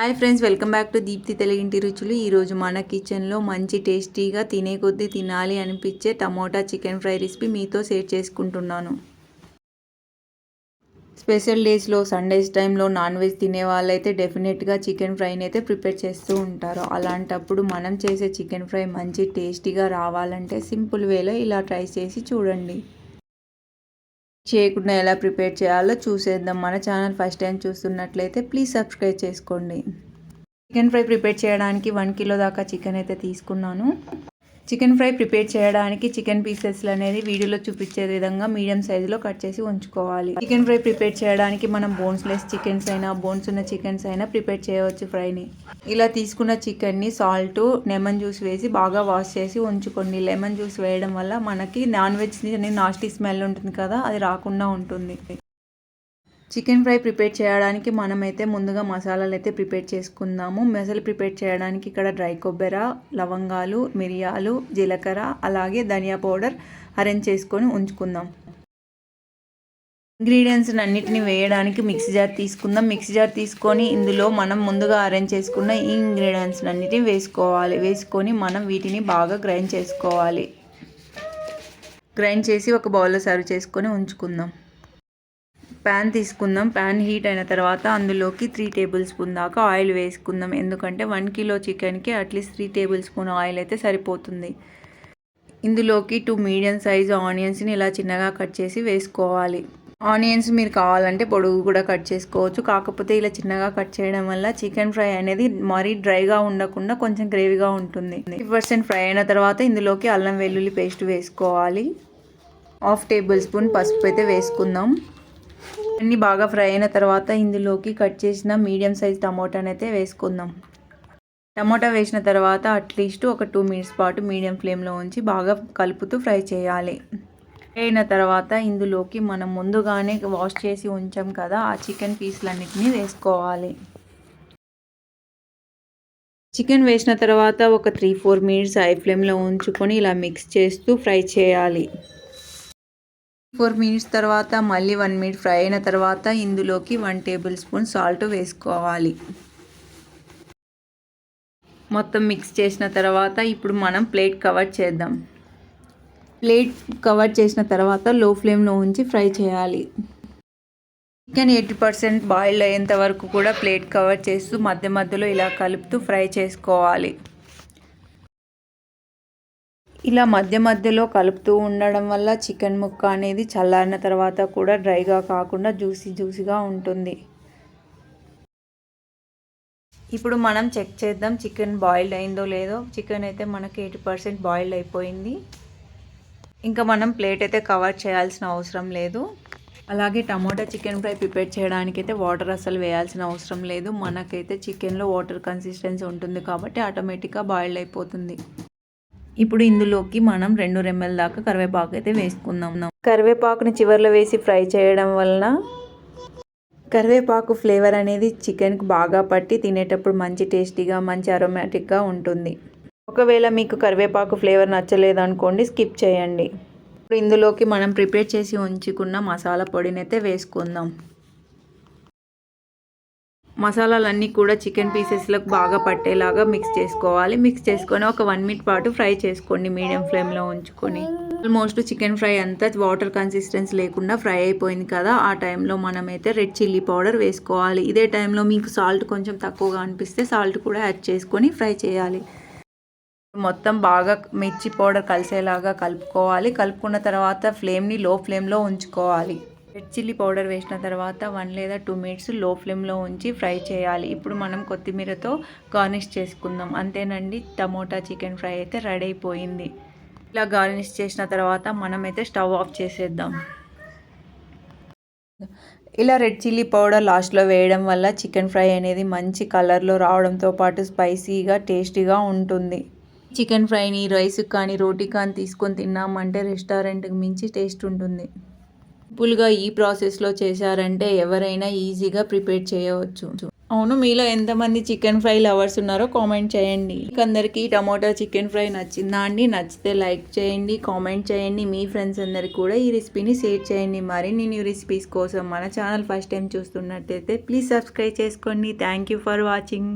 Hi friends welcome back to Deepthi తెలుగింటి రుచులు. ఈరోజు మన కిచెన్లో మంచి టేస్టీగా తినే కొద్దీ తినాలి అనిపించే టమోటా చికెన్ ఫ్రై రెసిపీ మీతో షేర్ చేసుకుంటున్నాను. స్పెషల్ డేస్లో సండేస్ టైంలో నాన్ వెజ్ తినే వాళ్ళైతే డెఫినెట్గా చికెన్ ఫ్రైని అయితే ప్రిపేర్ చేస్తూ ఉంటారు. అలాంటప్పుడు మనం చేసే చికెన్ ఫ్రై మంచి టేస్టీగా రావాలంటే సింపుల్ వేలో ఇలా ట్రై చేసి చూడండి. చేయకుండా ఎలా ప్రిపేర్ చేయాలో చూసేద్దాం. మన ఛానల్ ఫస్ట్ టైం చూస్తున్నట్లయితే ప్లీజ్ సబ్స్క్రైబ్ చేసుకోండి. చికెన్ ఫ్రై ప్రిపేర్ చేయడానికి వన్ కిలో దాకా చికెన్ అయితే తీసుకున్నాను. చికెన్ ఫ్రై ప్రిపేర్ చేయడానికి చికెన్ పీసెస్ అనేది వీడియోలో చూపించే విధంగా మీడియం సైజులో కట్ చేసి ఉంచుకోవాలి. చికెన్ ఫ్రై ప్రిపేర్ చేయడానికి మనం బోన్స్ లెస్ చికెన్స్ అయినా బోన్స్ ఉన్న చికెన్స్ అయినా ప్రిపేర్ చేయవచ్చు ఫ్రైని. ఇలా తీసుకున్న చికెన్ని సాల్ట్ లెమన్ జ్యూస్ వేసి బాగా వాష్ చేసి ఉంచుకోండి. లెమన్ జ్యూస్ వేయడం వల్ల మనకి నాన్ వెజ్ నాస్టీ స్మెల్ ఉంటుంది కదా అది రాకుండా ఉంటుంది. చికెన్ ఫ్రై ప్రిపేర్ చేయడానికి మనమైతే ముందుగా మసాలాలు అయితే ప్రిపేర్ చేసుకుందాము. మసాలా ప్రిపేర్ చేయడానికి ఇక్కడ డ్రై కొబ్బరి లవంగాలు మిరియాలు జీలకర్ర అలాగే ధనియా పౌడర్ అరేంజ్ చేసుకొని ఉంచుకుందాం. ఇంగ్రీడియంట్స్ అన్నిటిని వేయడానికి మిక్సీ జార్ తీసుకుందాం. మిక్సీ జార్ తీసుకొని ఇందులో మనం ముందుగా అరేంజ్ చేసుకున్న ఈ ఇంగ్రీడియంట్స్ అన్నిటిని వేసుకోవాలి. వేసుకొని మనం వీటిని బాగా గ్రైండ్ చేసుకోవాలి. గ్రైండ్ చేసి ఒక బౌల్లో సర్వ్ చేసుకొని ఉంచుకుందాం. ప్యాన్ తీసుకుందాం. ప్యాన్ హీట్ అయిన తర్వాత అందులోకి త్రీ టేబుల్ స్పూన్ దాకా ఆయిల్ వేసుకుందాం. ఎందుకంటే వన్ కిలో చికెన్కి at least three tablespoon oil అయితే సరిపోతుంది. ఇందులోకి టూ మీడియం సైజు ఆనియన్స్ని ఇలా చిన్నగా కట్ చేసి వేసుకోవాలి. ఆనియన్స్ మీరు కావాలంటే పొడుగు కూడా కట్ చేసుకోవచ్చు. కాకపోతే ఇలా చిన్నగా కట్ చేయడం వల్ల చికెన్ ఫ్రై అనేది మరీ డ్రైగా ఉండకుండా కొంచెం గ్రేవీగా ఉంటుంది. ఫిఫ్టీ పర్సెంట్ ఫ్రై అయిన తర్వాత ఇందులోకి అల్లం వెల్లుల్లి పేస్ట్ వేసుకోవాలి. హాఫ్ టేబుల్ స్పూన్ పసుపు అయితే వేసుకుందాం. అన్నీ బాగా ఫ్రై అయిన తర్వాత ఇందులోకి కట్ చేసిన మీడియం సైజ్ టమోటాని అయితే వేసుకుందాం. టమోటా వేసిన తర్వాత అట్లీస్ట్ ఒక టూ మినిట్స్ పాటు మీడియం ఫ్లేమ్లో ఉంచి బాగా కలుపుతూ ఫ్రై చేయాలి. అయిన తర్వాత ఇందులోకి మనం ముందుగానే వాష్ చేసి ఉంచాం కదా ఆ చికెన్ పీసులన్నిటిని వేసుకోవాలి. చికెన్ వేసిన తర్వాత ఒక త్రీ ఫోర్ మినిట్స్ హై ఫ్లేమ్లో ఉంచుకొని ఇలా మిక్స్ చేస్తూ ఫ్రై చేయాలి. ఫోర్ మినిట్స్ తర్వాత మళ్ళీ వన్ మినిట్ ఫ్రై అయిన తర్వాత ఇందులోకి వన్ టేబుల్ స్పూన్ సాల్ట్ వేసుకోవాలి. మొత్తం మిక్స్ చేసిన తర్వాత ఇప్పుడు మనం ప్లేట్ కవర్ చేద్దాం. ప్లేట్ కవర్ చేసిన తర్వాత లో ఫ్లేమ్లో ఉంచి ఫ్రై చేయాలి. చికెన్ ఎయిటీ పర్సెంట్ బాయిల్ అయ్యేంత వరకు కూడా ప్లేట్ కవర్ చేస్తూ మధ్య మధ్యలో ఇలా కలుపుతూ ఫ్రై చేసుకోవాలి. ఇలా మధ్య మధ్యలో కలుపుతూ ఉండడం వల్ల చికెన్ ముక్క అనేది చల్లారిన తర్వాత కూడా డ్రైగా కాకుండా జ్యూసీ జ్యూసీగా ఉంటుంది. ఇప్పుడు మనం చెక్ చేద్దాం చికెన్ బాయిల్డ్ అయిందో లేదో. చికెన్ అయితే మనకి ఎయిటీ పర్సెంట్ బాయిల్డ్ అయిపోయింది. ఇంకా మనం ప్లేట్ అయితే కవర్ చేయాల్సిన అవసరం లేదు. అలాగే టమోటా చికెన్ ఫ్రై ప్రిపేర్ చేయడానికి అయితే వాటర్ అసలు వేయాల్సిన అవసరం లేదు. మనకైతే చికెన్లో వాటర్ కన్సిస్టెన్సీ ఉంటుంది కాబట్టి ఆటోమేటిక్గా బాయిల్డ్ అయిపోతుంది. ఇప్పుడు ఇందులోకి మనం రెండు రెమ్మల దాకా కరివేపాకు అయితే వేసుకుందాం. కరివేపాకుని చివరిలో వేసి ఫ్రై చేయడం వలన కరివేపాకు ఫ్లేవర్ అనేది చికెన్కి బాగా పట్టి తినేటప్పుడు మంచి టేస్టీగా మంచి అరోమాటిక్గా ఉంటుంది. ఒకవేళ మీకు కరివేపాకు ఫ్లేవర్ నచ్చలేదు అనుకోండి స్కిప్ చేయండి. ఇప్పుడు ఇందులోకి మనం ప్రిపేర్ చేసి ఉంచుకున్న మసాలా పొడిని అయితే వేసుకుందాం. మసాలాలన్నీ కూడా చికెన్ పీసెస్లకు బాగా పట్టేలాగా మిక్స్ చేసుకోవాలి. మిక్స్ చేసుకొని ఒక వన్ మినిట్ పాటు ఫ్రై చేసుకోండి మీడియం ఫ్లేమ్లో ఉంచుకొని. ఆల్మోస్ట్ చికెన్ ఫ్రై అంతా వాటర్ కన్సిస్టెన్స్ లేకుండా ఫ్రై అయిపోయింది కదా ఆ టైంలో మనమైతే రెడ్ చిల్లీ పౌడర్ వేసుకోవాలి. ఇదే టైంలో మీకు సాల్ట్ కొంచెం తక్కువగా అనిపిస్తే సాల్ట్ కూడా యాడ్ చేసుకొని ఫ్రై చేయాలి. మొత్తం బాగా మిర్చి పౌడర్ కలిసేలాగా కలుపుకోవాలి. కలుపుకున్న తర్వాత ఫ్లేమ్ని లో ఫ్లేమ్లో ఉంచుకోవాలి. రెడ్ చిల్లీ పౌడర్ వేసిన తర్వాత వన్ లేదా టూ మినిట్స్లో ఫ్లేమ్లో ఉంచి ఫ్రై చేయాలి. ఇప్పుడు మనం కొత్తిమీరతో గార్నిష్ చేసుకుందాం. అంతేనండి టమోటా చికెన్ ఫ్రై అయితే రెడీ అయిపోయింది. ఇలా గార్నిష్ చేసిన తర్వాత మనమైతే స్టవ్ ఆఫ్ చేసేద్దాం. ఇలా రెడ్ చిల్లీ పౌడర్ లాస్ట్లో వేయడం వల్ల చికెన్ ఫ్రై అనేది మంచి కలర్లో రావడంతో పాటు స్పైసీగా టేస్టీగా ఉంటుంది. చికెన్ ఫ్రైని రైస్ కానీ రోటీ కానీ తీసుకొని తిన్నామంటే రెస్టారెంట్కి మించి టేస్ట్ ఉంటుంది. సింపుల్గా ఈ ప్రాసెస్లో చేశారంటే ఎవరైనా ఈజీగా ప్రిపేర్ చేయవచ్చు. అవును మీలో ఎంతమంది చికెన్ ఫ్రై లవర్స్ ఉన్నారో కామెంట్ చేయండి. మీకు అందరికీ టమాటో చికెన్ ఫ్రై నచ్చిందా అండి? నచ్చితే లైక్ చేయండి కామెంట్ చేయండి. మీ ఫ్రెండ్స్ అందరికి కూడా ఈ రెసిపీని షేర్ చేయండి. మరి నేను ఈ రెసిపీస్ కోసం మన ఛానల్ ఫస్ట్ టైం చూస్తున్నట్టయితే ప్లీజ్ సబ్స్క్రైబ్ చేసుకోండి. Thank you for watching.